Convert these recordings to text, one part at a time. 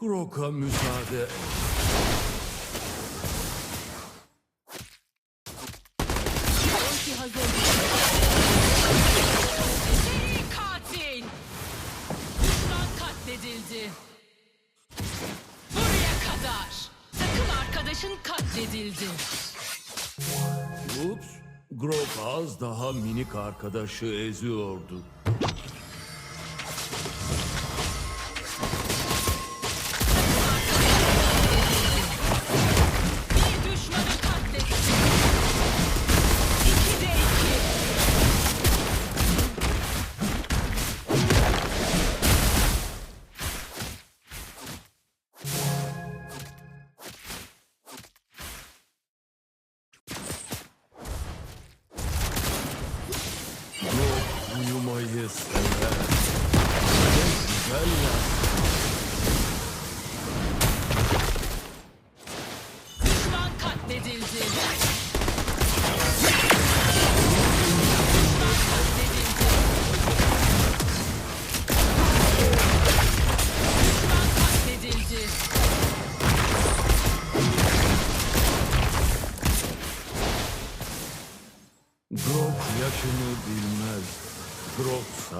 Grok'a müsaade. Seri katil. Düşman katledildi. Buraya kadar. Takım arkadaşın katledildi. Ups, Grok az daha minik arkadaşı eziyordu. Uyumayı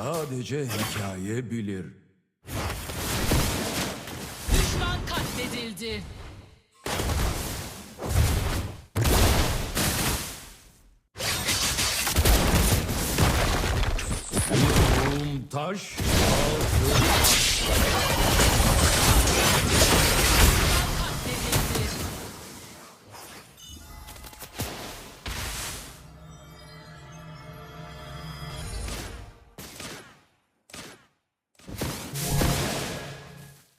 sadece hikaye bilir. Düşman katledildi. Kum, taş,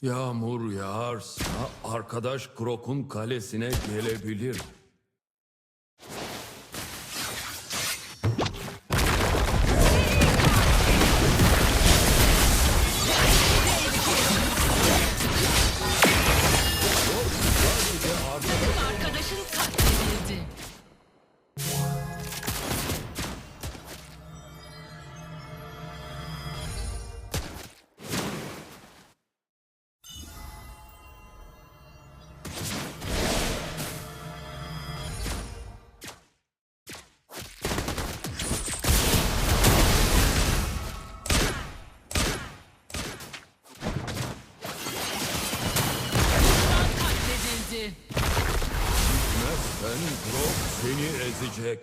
Yağmur yağarsa arkadaş Grok'un kalesine gelebilir. Ezecek.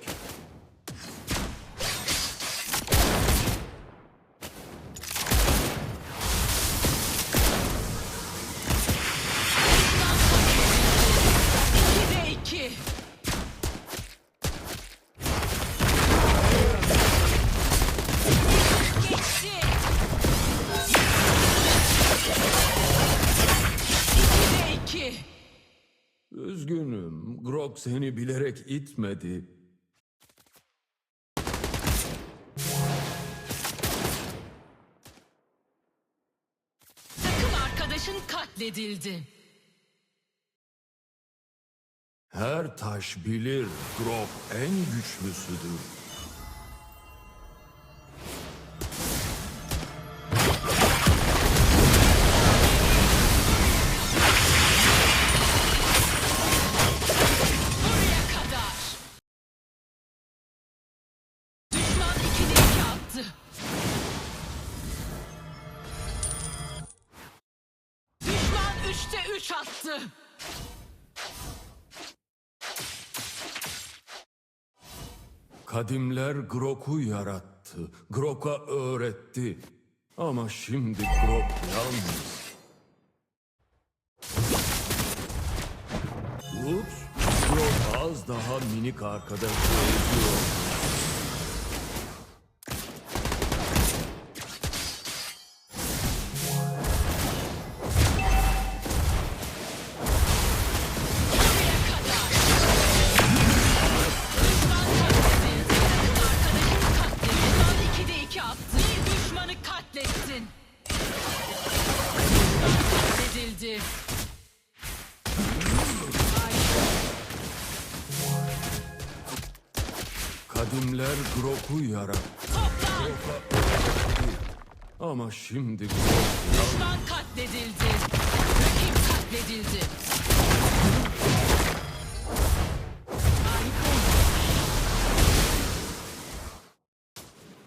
Seni bilerek itmedi. Takım arkadaşın katledildi. Her taş bilir Grok en güçlüsüdür. Attı. Kadimler Grok'u yarattı. Grok'a öğretti. Ama şimdi Grok yalnız. Ups, Grok az daha minik arkadaşı eziyor. Yarattı. Toplan. Ama şimdi. Düşman katledildi. Rakip katledildi.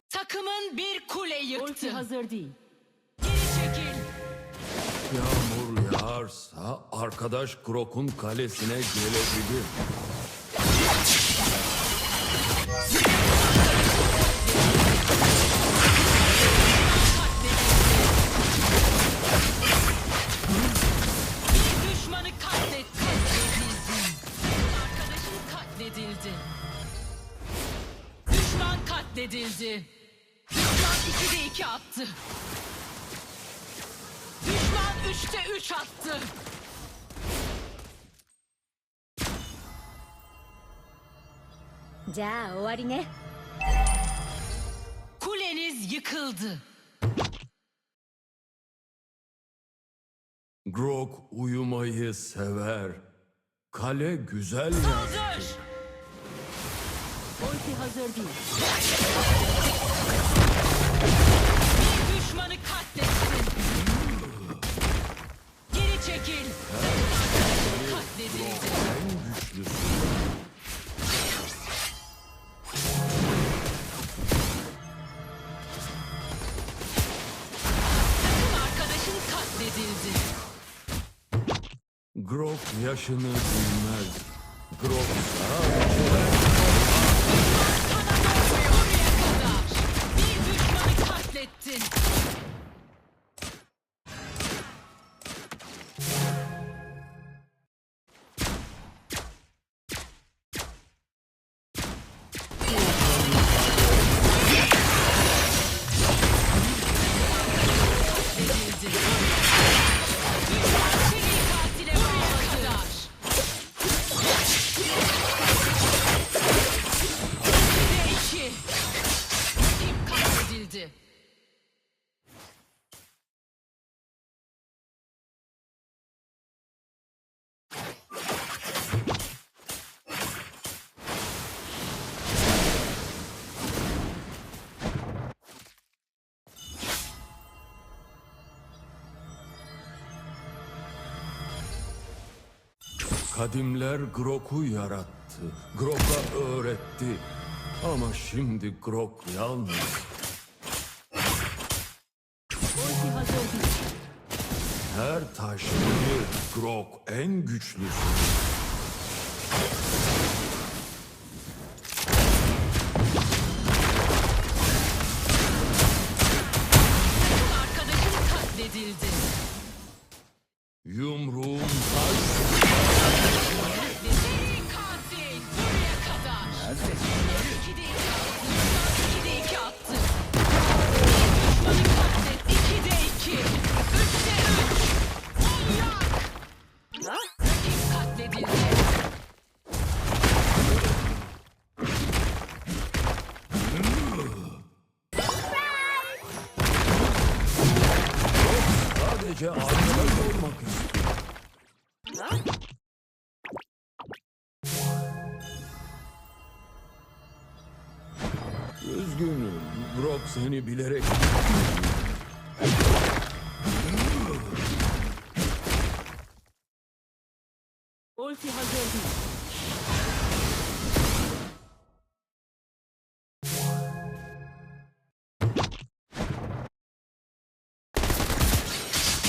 Takımın bir kule yıktı. Ulti hazır değil. Geri çekil. Yağmur yağarsa arkadaş Grok'un kalesine gelebilir. Ne? Kuleniz yıkıldı. Grok uyumayı sever. Kale güzel yer. Saldır. Ulti hazır değil. Bir düşmanı katlettin. Geri çekil. Yaşını bilmez. Grok kadimler Grok'u yarattı. Grok'a öğretti. Ama şimdi Grok yalnız. Her taş Grok en güçlüsü. Üzgünüm. Grok seni bilerek Ulti hazır değil.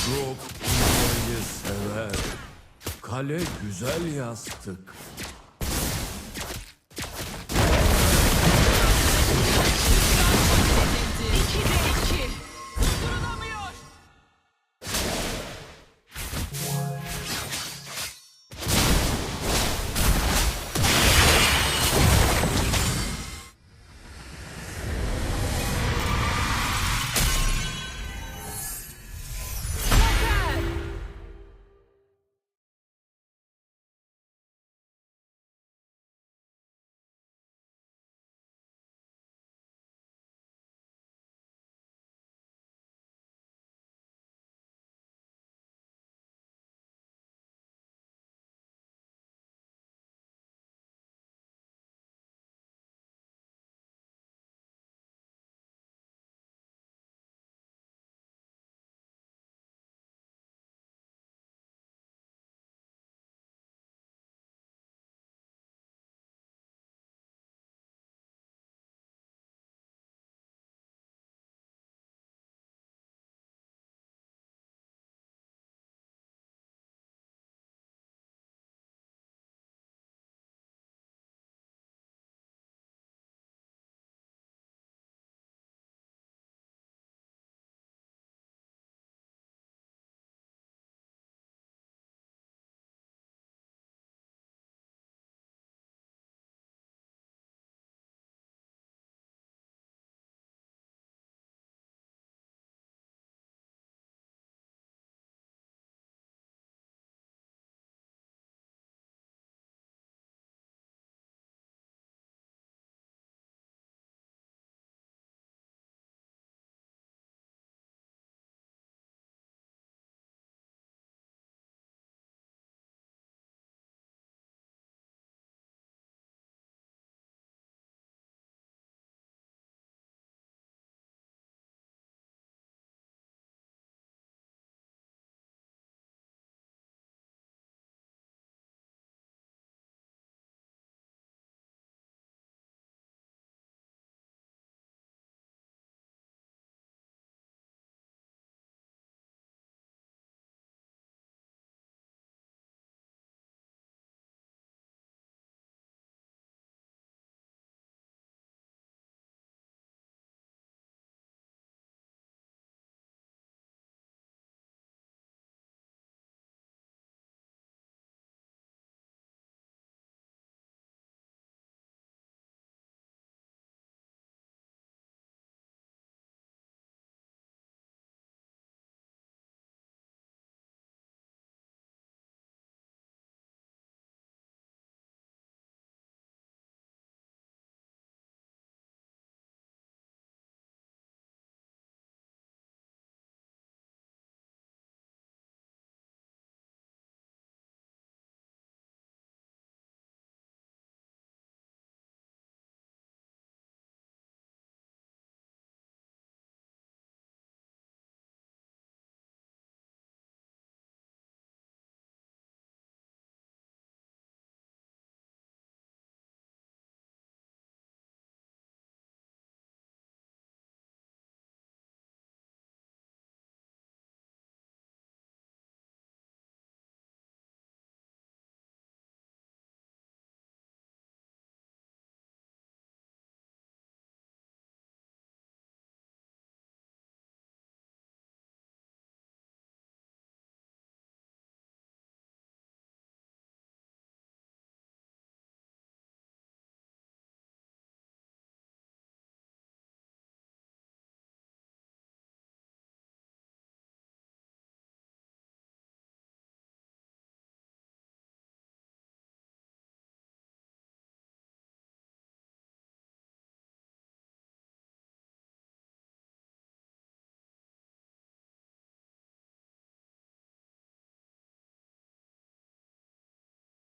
Uyumayı sever. Kale güzel yastık.